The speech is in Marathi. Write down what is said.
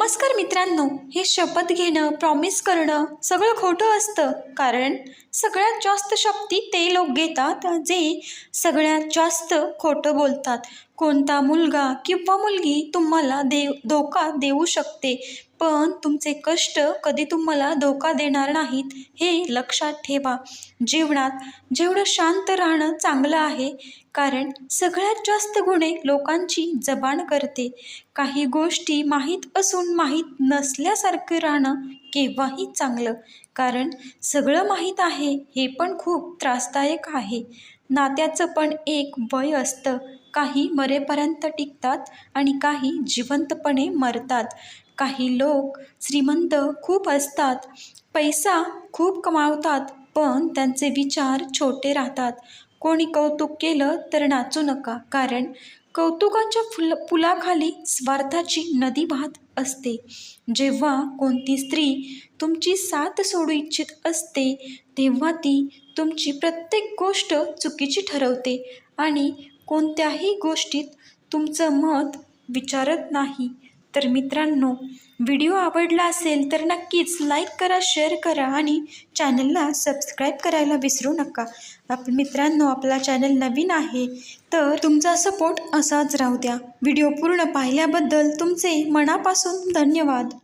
नमस्कार मित्रांनो हे शपथ घेणं प्रॉमिस करणं सगळं खोटं असतं. कारण सगळ्यात जास्त शक्ती ते लोक घेतात जे सगळ्यात जास्त खोटं बोलतात. कोणता मुलगा किंवा मुलगी तुम्हाला देव धोका देऊ शकते. पण तुमचे कष्ट कधी तुम्हाला धोका देणार नाहीत हे लक्षात ठेवा. जीवनात जेवढं शांत राहणं चांगलं आहे कारण सगळ्यात जास्त गुन्हे लोकांची जबान करते. काही गोष्टी माहीत असून माहीत नसल्यासारखं राहणं केव्हाही चांगलं. कारण सगळं माहीत आहे हे पण खूप त्रासदायक आहे. नात्याचं पण एक वय असतं. काही मरेपर्यंत टिकतात आणि काही जिवंतपणे मरतात. काही लोक श्रीमंत खूप असतात. पैसा खूप कमावतात पण त्यांचे विचार छोटे राहतात. कोणी कौतुक केलं तर नाचू नका कारण कौतुकाच्या फुल पुलाखाली स्वार्थाची नदी वाहत असते. जेव्हा कोणती स्त्री तुमची साथ सोडू इच्छित असते तेव्हा ती तुमची प्रत्येक गोष्ट चुकीची ठरवते आणि कोणत्याही गोष्टीत तुमचं मत विचारत नाही. तर मित्रांनो व्हिडिओ आवडला असेल तर नक्कीच लाईक करा शेअर करा आणि चॅनलला सबस्क्राईब करायला विसरू नका. आप मित्रांनो आपला चॅनल नवीन आहे तर तुमचा सपोर्ट असाच राहू द्या. व्हिडिओ पूर्ण पाहिल्याबद्दल तुमचे मनापासून धन्यवाद.